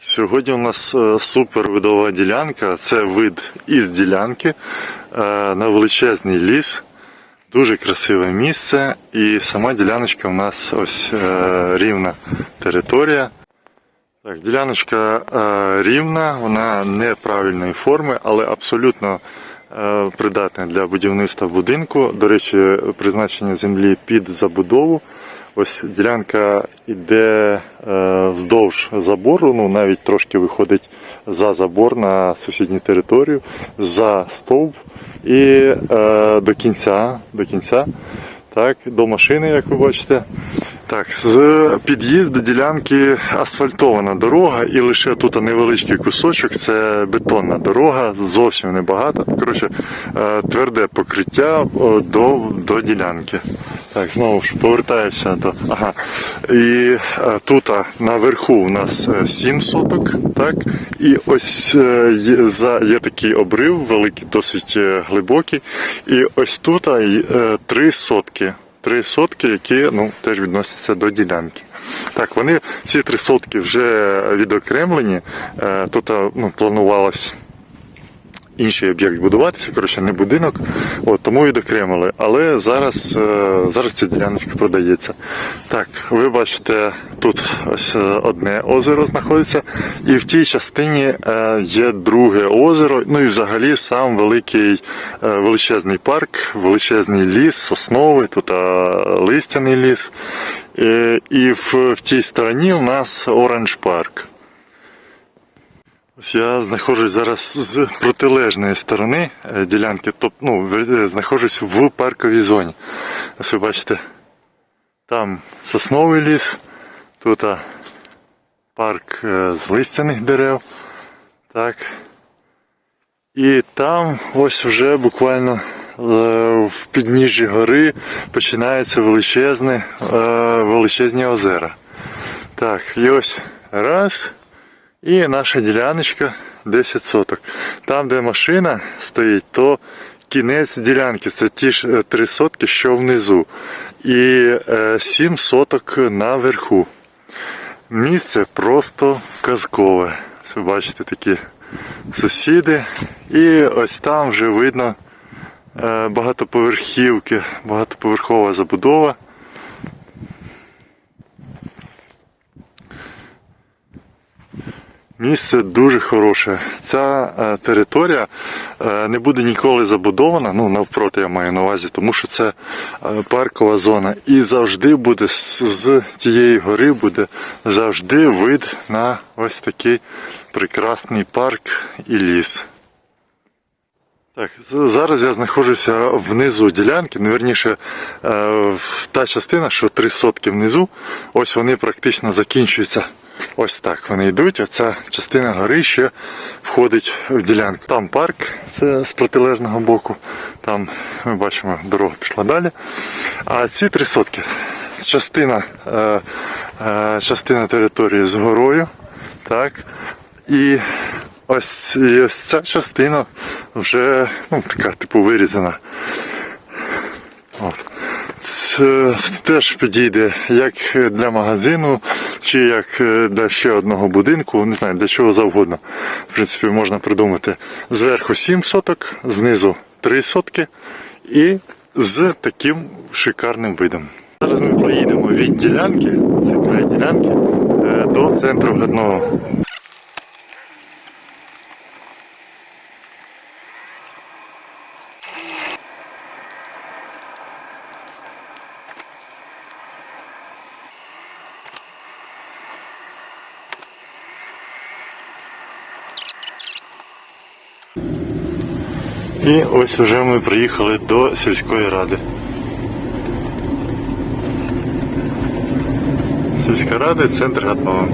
Сьогодні у нас е, супер видова ділянка. Це вид із ділянки е, на величезний ліс. Дуже красиве місце. І сама діляночка у нас ось е, рівна територія. Так, діляночка рівна, вона неправильної форми, але абсолютно е, придатна для будівництва будинку. До речі, призначення землі під забудову. Ось ділянка йде е, вздовж забору, ну навіть трошки виходить за забор на сусідню територію, за стовп і е, до кінця, до кінця, так, до машини, як ви бачите. Так, з під'їзду ділянки асфальтована дорога, і лише тут невеличкий кусочок це бетонна дорога, зовсім небагато. Коротше, е, тверде покриття до, до ділянки. Так, знову ж повертаюся до. Ага. І е, тут наверху у нас е, 7 соток, так? І ось е, є, за, є такий обрив, великий, досить е, глибокий. І ось тут а, е, 3 сотки. Три сотки, які ну, теж відносяться до ділянки. Так, вони ці три сотки вже відокремлені. Е, Тут ну, планувалось інший об'єкт будуватися, коротше, не будинок, от, тому відокремили. Але зараз, е, зараз ця діляночка продається. Так, ви бачите, тут ось е, одне озеро знаходиться, і в тій частині е, є друге озеро. Ну і взагалі сам великий величезний парк, величезний ліс, сосновий, тут листяний ліс. І в, в тій стороні у нас Оранж парк. Я знаходжусь зараз з протилежної сторони е, ділянки, тобто ну, е, знаходжусь в парковій зоні. Ось ви бачите, там сосновий ліс, тут парк е, з листяних дерев. Так. І там ось вже буквально в підніжжі гори починається величезне, е, величезні озера. Так, і ось раз. І наша діляночка 10 соток. Там, де машина стоїть, то кінець ділянки. Це ті ж е, 3 сотки, що внизу. І 7 соток наверху. Місце просто казкове. Ви бачите такі сусіди. І ось там вже видно е, багатоповерхівки, багатоповерхова забудова. Місце дуже хороше. Ця е, територія е, не буде ніколи забудована. Ну навпроти я маю на увазі, тому що це е, паркова зона. І завжди буде з, тієї гори буде завжди вид на ось такий прекрасний парк і ліс. Так, зараз я знаходжуся внизу ділянки, ну, верніше, та частина, що три сотки внизу, ось вони практично закінчуються. Ось так вони йдуть. Оця частина гори ще входить в ділянку. Там парк, це з протилежного боку. Там ми бачимо, дорога пішла далі. А ці три сотки частина, е, е, частина території з горою. Так. І ось, і ось ця частина вже ну, така, типу, вирізана. От. Це теж підійде як для магазину, чи як для ще одного будинку, не знаю, для чого завгодно. В принципі, можна придумати зверху 7 соток, знизу 3 сотки і з таким шикарним видом. Зараз ми проїдемо від ділянки, це край ділянки, е, до центру Гадного. І ось вже ми приїхали до сільської ради. Сільська рада, центр Гатмова.